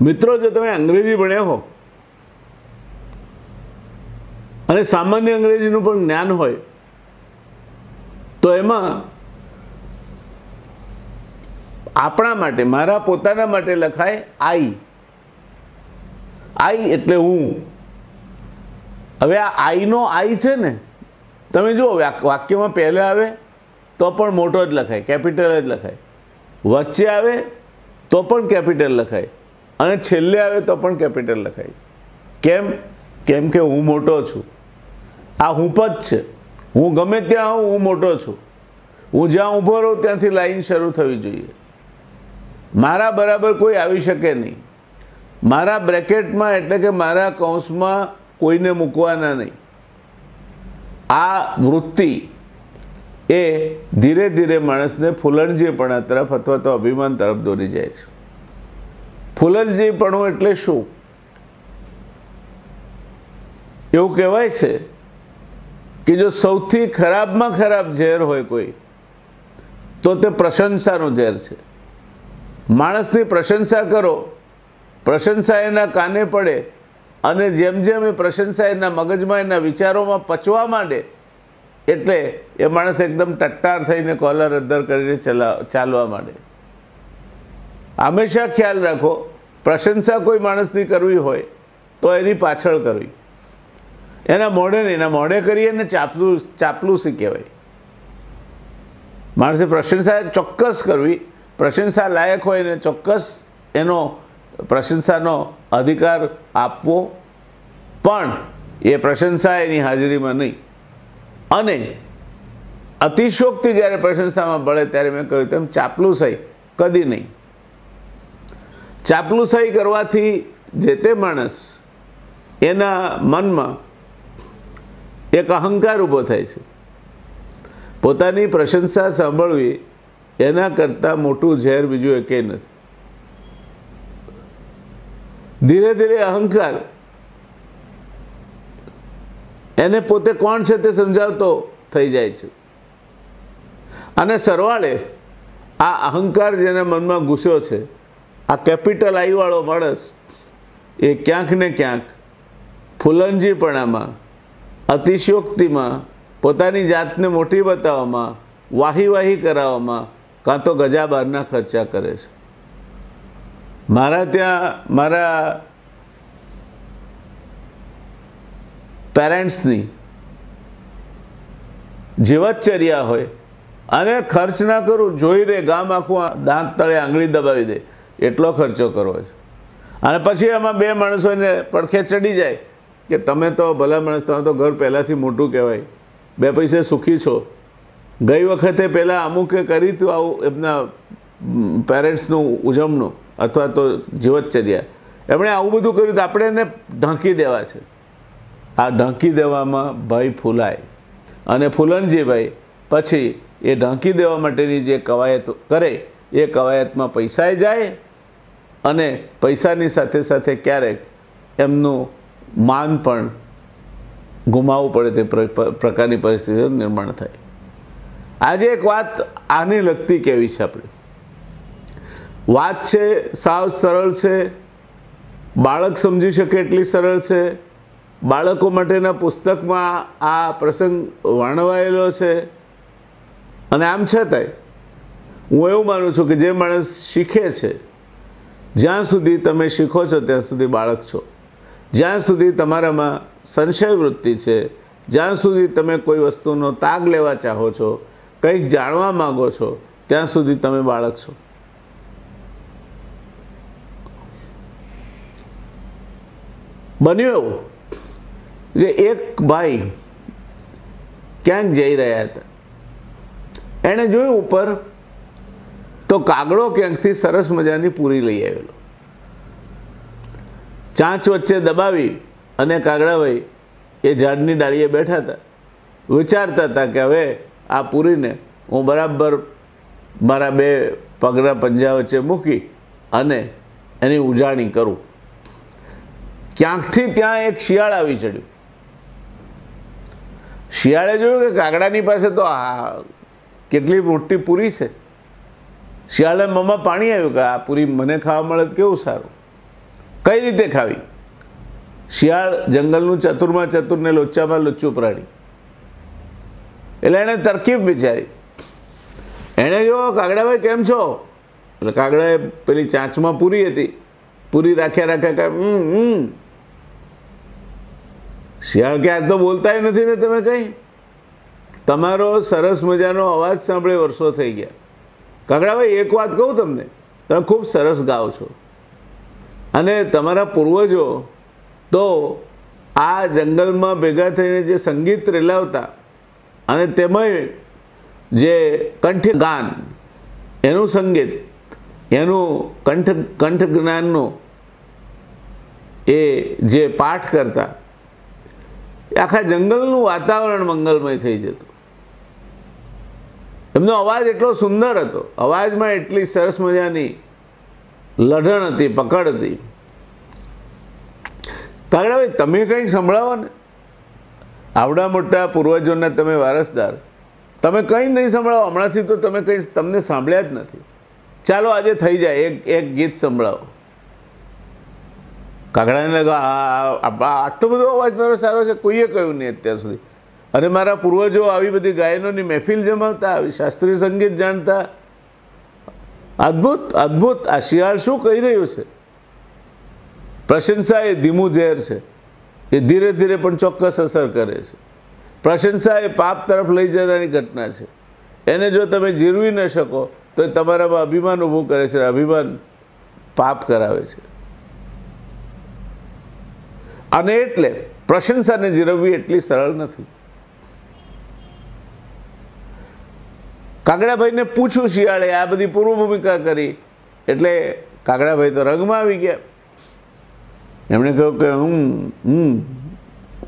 મિત્રો, જો તમે અંગ્રેજી ભણ્યા હો, અને સામાન્ય અંગ્રેજીનું પણ જ્ઞાન હોય, તો એમાં આપણા માટે, મારા પોતાના માટે લખાય આઈ. આઈ એટલે હું. હવે આ આઈનો આઈ છે ને, તમે જુઓ વાક્યમાં પહેલાં આવે, તો પણ મોટો જ લખાય, કેપિટલ જ લખાય. વચ્ચે આવે, તો પણ કેપિટલ લખાય. અને છેલ્લે આવે તો પણ કેપિટલ લખાય. કેમ? કેમ કે હું મોટો છું. આ હું જ છે. હું ગમે ત્યાં હોઉં હું મોટો છું. હું જ્યાં ઊભો રહું, ત્યાંથી લાઈન શરૂ થવી જોઈએ. મારા બરાબર કોઈ આવી શકે નહીં. મારા બ્રેકેટમાં એટલે કે મારા કૌંસમાં કોઈને મૂકવાના નહીં. આ વૃત્તિ એ ધીરે ધીરે માણસને ફૂલણજીપણા તરફ અથવા તો અભિમાન તરફ દોરી જાય છે. ફૂલણજીપણું એટલે શું? એવું કહેવાય છે કે જો સૌથી ખરાબમાં ખરાબ ઝેર હોય કોઈ, તો તે પ્રશંસાનું ઝેર છે. માણસની પ્રશંસા કરો, પ્રશંસા એના કાને પડે અને જેમ જેમ એ પ્રશંસા એના મગજમાં, એના વિચારોમાં પચવા માંડે, એટલે એ માણસ એકદમ ટટ્ટાર થઈને કોલર અદ્દર કરીને ચલા, ચાલવા માંડે. હંમેશા ખ્યાલ રાખો પ્રશંસા કોઈ માણસની કરવી હોય, તો એની પાછળ કરવી. એના મોઢે નહીં, એના મોઢે કરીએ ને ચાપલું ચાપલુસી કહેવાય? માણસે પ્રશંસા ચોક્કસ કરવી, પ્રશંસા લાયક હોય ને ચોક્કસ એનો પ્રશંસાનો અધિકાર આપવો, પણ એ પ્રશંસા એની હાજરીમાં નહીં. અને અતિશોક્તિ જ્યારે પ્રશંસામાં બળે ત્યારે મેં કહ્યું તેમ ચાપલુસાઈ કદી નહીં. ચાપલુસાઈ કરવાથી જે તે માણસ એના મનમાં એક અહંકાર ઊભો થાય છે. પોતાની પ્રશંસા સાંભળવી એના કરતાં મોટું ઝેર બીજું એકેય નથી. ધીરે ધીરે અહંકાર એને પોતે કોણ છે તે સમજાવતો થઈ જાય છે. અને સરવાળે આ અહંકાર જેના મનમાં ઘૂસ્યો છે આ કેપિટલ આઈવાળો માણસ એ ક્યાંક ને ક્યાંક ફુલંજીપણામાં અતિશયોક્તિમાં, પોતાની જાતને મોટી બતાવવામાં વાહી વાહી કરાવવામાં કાં તો ગજા બહારના ખર્ચા કરે છે. મારા ત્યાં, મારા પેરેન્ટ્સની જીવતચર્યા હોય અને ખર્ચ ના કરું, જોઈ રે, ગામ આખું દાંત તળે આંગળી દબાવી દે. એટલો ખર્ચો કરવો છે. અને પછી એમાં બે માણસોને પડખે ચડી જાય કે તમે તો ભલા માણસ, તમે તો ઘર પહેલાંથી મોટું કહેવાય. બે પૈસે સુખી છો. ગઈ વખતે પહેલાં અમુકે કરી હતું આવું એમના પેરેન્ટ્સનું ઉજવણું અથવા તો જીવતચર્યા. એમણે આવું બધું કર્યું તો આપણે એને ઢાંકી દેવા છે. આ ઢાંકી દેવામાં ભાઈ ફૂલાય. અને ફૂલનજીભાઈ પછી એ ઢાંકી દેવા માટેની જે કવાયત કરે, એ કવાયતમાં પૈસાય જાય અને પૈસાની સાથે સાથે ક્યારેક એમનું માન પણ ગુમાવવું પડે તે પ્ર- પ્ર- પ્રકારની પરિસ્થિતિનું નિર્માણ થાય. આજે એક વાત આને લગતી કેવી છે આપણે? વાત છે, સાવ સરળ છે, બાળક સમજી શકે એટલી સરળ છે, બાળકો માટેના પુસ્તકમાં આ પ્રસંગ વર્ણવાયેલો છે. અને આમ છતાંય, હું એવું માનું છું કે જે માણસ શીખે છે જ્યાં સુધી તમે શીખો છો, ત્યાં સુધી બાળક છો. જ્યાં સુધી તમારામાં સંશય વૃત્તિ છે, જ્યાં સુધી તમે કોઈ વસ્તુનો તાગ લેવા ચાહો છો, કંઈક જાણવા માગો છો, ત્યાં સુધી તમે બાળક છો. બન્યું એવું? કે એક ભાઈ ક્યાંક જઈ રહ્યા હતા. એણે જોયું ઉપર તો કાગડો ક્યાંકથી સરસ મજાની પૂરી લઈ આવેલો. ચાંચ વચ્ચે દબાવી અને કાગડાભાઈ એ ઝાડની ડાળીએ બેઠા હતા. વિચારતા હતા કે હવે આ પૂરીને હું બરાબર મારા બે પગના પંજા વચ્ચે મૂકી અને એની ઉજાણી કરું. ક્યાંકથી ત્યાં એક શિયાળ આવી ચડ્યું. શિયાળે જોયું કે કાગડાની પાસે તો આ કેટલી મોટી પૂરી છે. શિયાળે મમ્મા પાણી આવ્યું કે આ પૂરી મને ખાવા મળે કેવું સારું? કઈ રીતે ખાવી? શિયાળ જંગલનું ચતુરમાં ચતુર ને લોચ્ચામાં લોચ્ચું પ્રાણી. એટલે એણે તરકીબ વિચારી. એણે જો, કાગડાભાઈ કેમ છો? એટલે કાગડાએ પેલી ચાંચમાં પૂરી હતી. પૂરી રાખ્યા રાખ્યા હમ શિયાળ કે આ તો બોલતાય નથી ને તમે કંઈ? તમારો સરસ મજાનો અવાજ સાંભળે વર્ષો થઈ ગયા. કાગડાભાઈ એક વાત કહું તમને. તમે ખૂબ સરસ ગાઓ છો. અને તમારા પૂર્વજો તો આ જંગલમાં ભેગા થઈને જે સંગીત રેલાવતા અને તેમાંય જે કંઠ ગાન, એનું સંગીત, એનું કંઠ કંઠ જ્ઞાનનું એ જે પાઠ કરતા આખા જંગલનું વાતાવરણ મંગલમય થઈ જતું. એમનો અવાજ એટલો સુંદર હતો અવાજમાં એટલી સરસ મજાની લઢણ હતી પકડ હતી કાગડાભાઈ તમે કંઈ સંભળાવો ને આવડા મોટા પૂર્વજોના તમે વારસદાર તમે કંઈ નહીં સંભળાવો હમણાંથી તો તમે કંઈ તમને સાંભળ્યા જ નથી ચાલો આજે થઈ જાય એક એક ગીત સંભળાવો કાગડાને લાગે આટલો બધો અવાજ મારો સારો છે કોઈએ કહ્યું નહીં અત્યાર સુધી અને મારા પૂર્વજો આવી બધી ગાયનોની મહેફિલ જમાવતા, આવી શાસ્ત્રીય સંગીત જાણતા. અદ્ભુત અદ્ભુત. આ શિયાળ શું કહી રહ્યું છે? પ્રશંસા એ ધીમું ઝેર છે. એ ધીરે ધીરે પણ ચોક્કસ અસર કરે છે. પ્રશંસા એ પાપ તરફ લઈ જવાની ઘટના છે. એને જો તમે જીરવી ન શકો, તો એ તમારામાં અભિમાન ઊભું કરે છે અભિમાન પાપ કરાવે છે. અને એટલે પ્રશંસાને જીરવવી એટલી સરળ નથી. કાગડાભાઈને પૂછું શિયાળે આ બધી પૂર્વ ભૂમિકા કરી. એટલે કાગડાભાઈ તો રંગમાં આવી ગયા. એમણે કહ્યું કે હું હું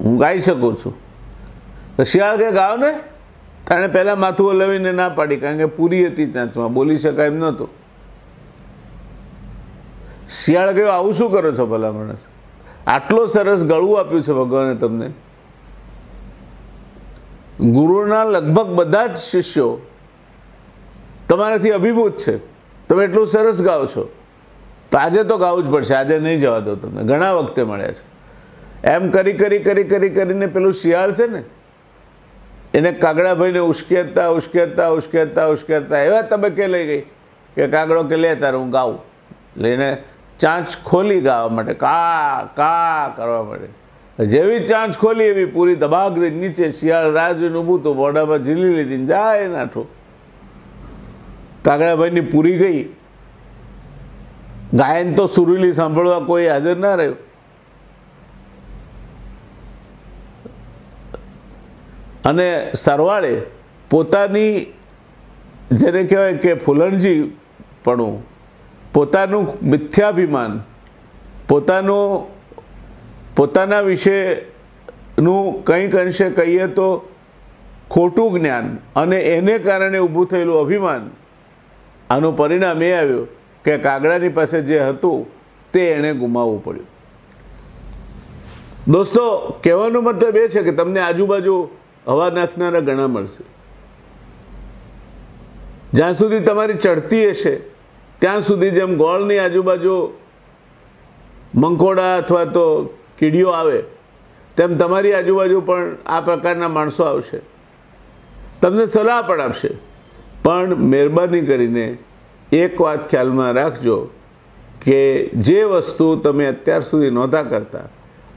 હું ગાઈ શકું છું. તો શિયાળ કે ગાવ ને? તાણે પહેલાં માથું હલાવીને ના પાડી, કારણ કે પૂરી હતી ચાંચમાં, બોલી શકાય એમ નહોતું. શિયાળ કહ્યું, આવું શું કરો છો ભલા માણસ? આટલો સરસ ગળું આપ્યું છે ભગવાને તમને. ગુરુના લગભગ બધા જ શિષ્યો તમારાથી અભિભૂત છે. તમે એટલું સરસ ગાઓ છો. તો આજે તો ગાવું જ પડશે. આજે નહીં જવા દો તમને. ઘણા વખતે મળ્યા છે. એમ કરી કરી કરી કરી, કરીને પેલું શિયાળ છે ને, એને કાગડાભાઈને ઉશ્કેરતા ઉશ્કેરતા ઉશ્કેરતા ઉશ્કેરતા એવા તબક્કે લઈ ગઈ કે કાગડો કે લે તારે, હું ગાઉં. લઈને ચાંચ ખોલી ગાવા માટે, કા કા કરવા માટે. જેવી ચાંચ ખોલી એવી પૂરી દબાગ નીચે શિયાળ રાજુનું ઊભું તો, મોઢામાં ઝીલી લીધી જાય નાઠું. કાગડાભાઈની પૂરી ગઈ. ગાયન તો સુરીલી સાંભળવા કોઈ હાજર ના રહ્યો. અને સરવાળે પોતાની, જેને કહેવાય કે ફૂલણજી પણ પોતાનું મિથ્યાભિમાન, પોતાનું, પોતાના વિશેનું કંઈક અંશે કહીએ તો ખોટું જ્ઞાન અને એને કારણે ઊભું થયેલું અભિમાન આનું પરિણામ એ આવ્યું કે કાગડાની પાસે જે હતું તે એણે ગુમાવવું પડ્યું. દોસ્તો, કહેવાનો મતલબ એ છે કે તમને આજુબાજુ હવા નાખનારા ઘણા મળશે. જ્યાં સુધી તમારી ચડતી હશે, ત્યાં સુધી જેમ ગોળની આજુબાજુ મંકોડા અથવા તો કીડીઓ આવે, તેમ તમારી આજુબાજુ પણ આ પ્રકારના માણસો આવશે. તમને સલાહ પણ આપશે. પણ મહેરબાની કરીને એક વાત ખ્યાલમાં રાખજો કે જે વસ્તુ તમે અત્યાર સુધી નહોતા કરતા,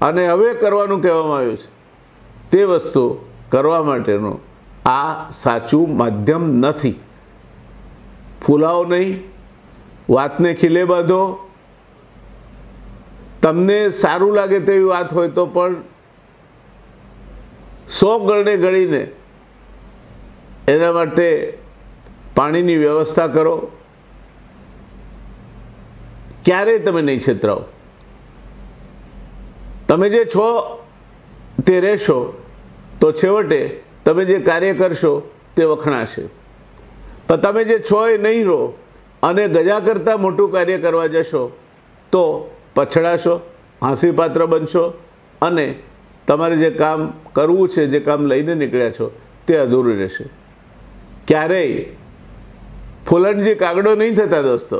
અને હવે કરવાનું કહેવામાં આવ્યું છે, તે વસ્તુ કરવા માટેનું આ સાચું માધ્યમ નથી. ફૂલાવો નહીં, વાતને ખીલે બાંધો. તમને સારું લાગે તેવી વાત હોય તો પણ સો ગળને ગળીને એના માટે પાણીની વ્યવસ્થા કરો. ક્યારેય તમે નહીં છેતરાઓ તમે જે છો તે રહેશો, તો છેવટે તમે જે કાર્ય કરશો તે વખણાશે. પણ તમે જે છો એ નહીં રહો અને ગજા કરતાં મોટું કાર્ય કરવા જશો, તો પછડાશો, હાંસીપાત્ર બનશો અને તમારે જે કામ કરવું છે, જે કામ લઈને નીકળ્યા છો, તે અધૂરું રહેશે. ક્યારેય ફૂલણજી કાગડો નહીં થતા દોસ્તો.